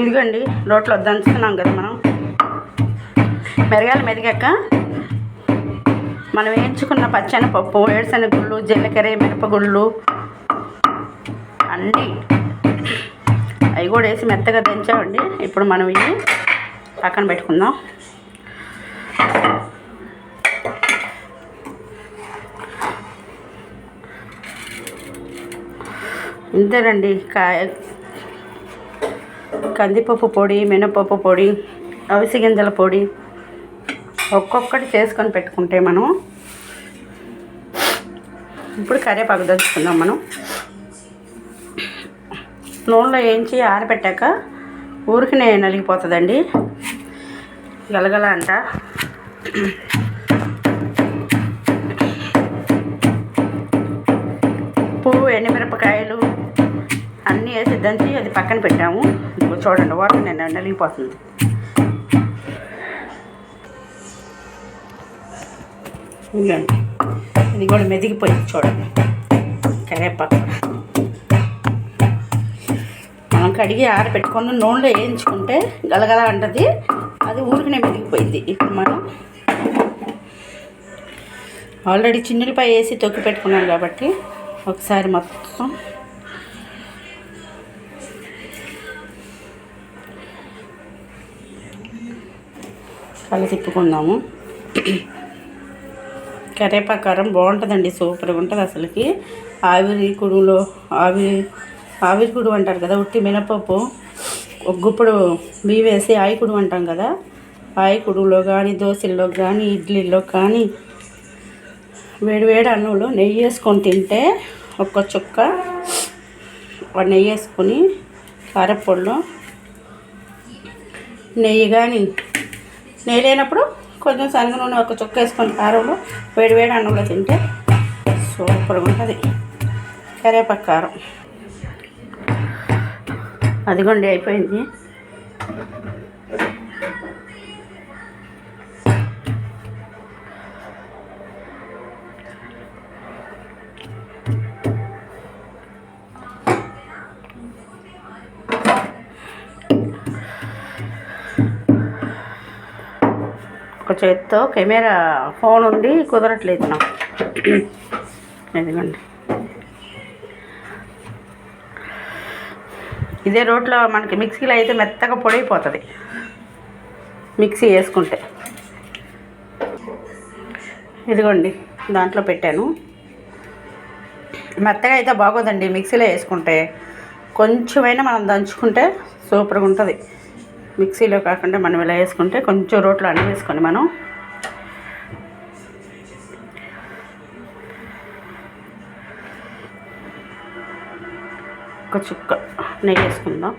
ఇదిగోండి రోట్లో దంచుతున్నాం కదా మనం. మెరగాలి మెదిగాక మనం వేయించుకున్న పచ్చని పప్పు వేరుశనగ గుళ్ళు జీలకర్ర మిరపగుళ్ళు అన్నీ అవి కూడా వేసి మెత్తగా దంచామండి. ఇప్పుడు మనం ఇవి పక్కన పెట్టుకుందాం. ఇంతేనండి కాయ కందిపప్పు పొడి మినపప్పు పొడి అవిసి గింజల పొడి ఒక్కొక్కటి చేసుకొని పెట్టుకుంటే మనం ఇప్పుడు కరివేపాకు దంచుకుందాం మనం. నూనెలో వేయించి ఆరబెట్టాక ఊరికినే నలిగిపోతుందండి. గలగల అంట. పువ్వు ఎండుమిరపకాయలు అన్నీ వేసి దంచి అది పక్కన పెట్టాము. ఇదిగో చూడండి వాటర్ నేను నలిగిపోతుంది. ఇదిగోండి. ఇది కూడా మెదిగిపోయింది చూడండి. కరేపాకు. మనం కడిగి ఆరబెట్టుకొని నూనెలో వేయించుకుంటే గలగల అంటది. అది ఊరికనే మెదిగిపోయింది. ఇప్పుడు మనం ఆల్రెడీ చిన్నులపై వేసి తొక్కి పెట్టుకున్నాం కాబట్టి ఒకసారి మొత్తం కళ్ళు తిప్పుకుందాము. కరేపాకారం బాగుంటుందండి సూపర్గా ఉంటుంది అసలుకి. ఆవిరి కుడులో ఆవిరి ఆవిరి కుడు అంటారు కదా ఉట్టి మినపప్పు ఒక గుప్పుడు బియ్యం వేసి ఆయికుడు అంటాం కదా. ఆయికుడులో కానీ దోశల్లో కానీ ఇడ్లీలో కానీ వేడి వేడి అన్నంలో నెయ్యి వేసుకొని తింటే ఒక్క చుక్క నెయ్యి వేసుకొని కారపొడిలో నెయ్యి కానీ నేలేనప్పుడు కొంచెం శనగ నూనె ఒక చుక్క వేసుకొని కారంలో వేడి వేడి అన్నంలో తింటే సూపర్గా ఉంటుంది. కరేపాకు కారం. అదిగోండి అయిపోయింది. ఒక చేత్తో కెమెరా ఫోన్ ఉంది కుదరట్లేదు నాకు. ఇదిగోండి. ఇదే రోట్లో మనకి మిక్సీలో అయితే మెత్తగా పొడైపోతుంది. మిక్సీ వేసుకుంటే. ఇదిగోండి దాంట్లో పెట్టాను. మెత్తగా అయితే బాగోదండి మిక్సీలో వేసుకుంటే. కొంచెమైనా మనం దంచుకుంటే సూపర్గా ఉంటుంది మిక్సీలో కాకుండా మనం ఇలా వేసుకుంటే కొంచెం రోట్లో అన్నం వేసుకొని మనం ఒక చుక్క నెయ్యి వేసుకుందాం.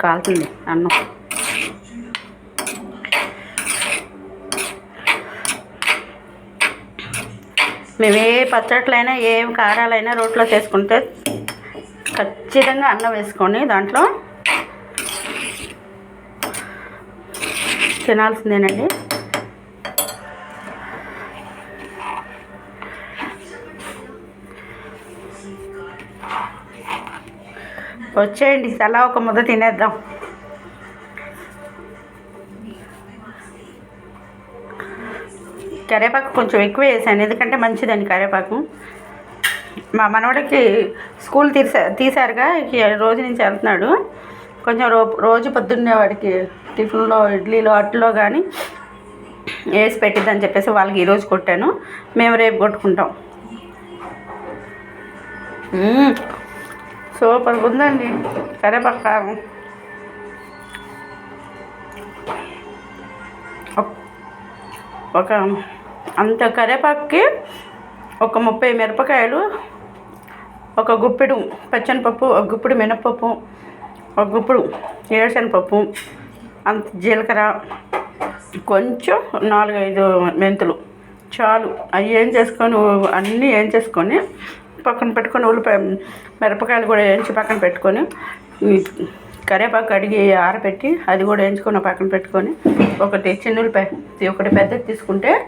కాలుతుంది అన్నం. మేము ఏ పచ్చట్లైనా ఏం కారాలైనా రోట్లో చేసుకుంటే ఖచ్చితంగా అన్నం వేసుకోండి దాంట్లో. తినాల్సిందేనండి. వచ్చేయండి అలా ఒక ముద్ద తినేద్దాం. కరివేపాకు కొంచెం ఎక్కువ వేసాను ఎందుకంటే మంచిదండి కరివేపాకు మా మనవడికి స్కూల్ తీసా తీశారుగా ఇక రోజు నుంచి వెళ్తున్నాడు. కొంచెం రో రోజు పొద్దున్నే వాడికి టిఫిన్లో ఇడ్లీలో అట్లో కానీ వేసి పెట్టిద్దని చెప్పేసి వాళ్ళకి ఈరోజు కొట్టాను. మేము రేపు కొట్టుకుంటాం. సూపర్ ఉందండి కరివేపాకు ఒక అంత కరివేపాకుకి ఒక ముప్పై మిరపకాయలు ఒక గుప్పెడు పచ్చనిపప్పు ఒక గుప్పెడు మినపప్పు ఒక గుప్పుడు ఏడుశనగపప్పు అంత జీలకర్ర కొంచెం నాలుగైదు మెంతులు. చాలు. అవి ఏం చేసుకొని అన్నీ ఏం చేసుకొని పక్కన పెట్టుకొని ఉల్లిపాయ మిరపకాయలు కూడా వేయించి పక్కన పెట్టుకొని కరివేపాకు కడిగి ఆరబెట్టి అది కూడా వేయించుకొని పక్కన పెట్టుకొని ఒకటి చిన్న ఉల్లిపాయ ఒకటి పెద్దది తీసుకుంటే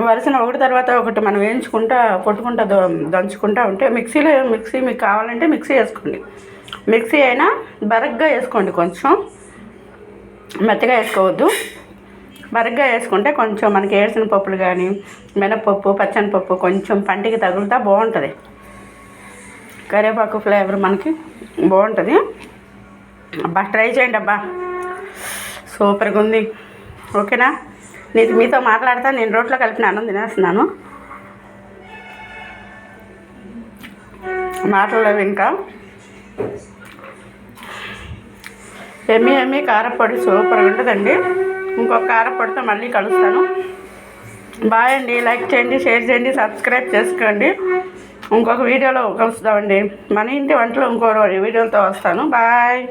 వరుసన ఒకటి తర్వాత ఒకటి మనం వేయించుకుంటా కొట్టుకుంటా ద- దంచుకుంటా ఉంటే మిక్సీలో మిక్సీ మీకు కావాలంటే మిక్సీ వేసుకోండి. మిక్సీ అయినా బరగ్గా వేసుకోండి కొంచెం. మెత్తగా వేసుకోవద్దు. బరగ్గా వేసుకుంటే కొంచెం మనకి ఏడ్చిన పప్పులు కానీ మినపప్పు పచ్చనిపప్పు కొంచెం పంటికి తగులుతా బాగుంటుంది. కరివేపాకు ఫ్లేవర్ మనకి బాగుంటుంది. అబ్బా ట్రై చేయండి అబ్బా. సూపర్గా ఉంది. ఓకేనా? నేను మీతో మాట్లాడతా నేను రోట్లో కలిపిన అన్నం తినేస్తున్నాను. మాటలు ఇంకా. ఎమ్మి ఎమ్మి కారపొడి సూపర్గా ఉంటుందండి. ఇంకొక కారపొడితో మళ్ళీ కలుస్తాను. బాయ్ అండి లైక్ చేయండి షేర్ చేయండి సబ్స్క్రైబ్ చేసుకోండి. ఇంకొక వీడియోలో కలుస్తామండి. మన ఇంటి వంటలో ఇంకో వీడియోతో వస్తాను. బాయ్.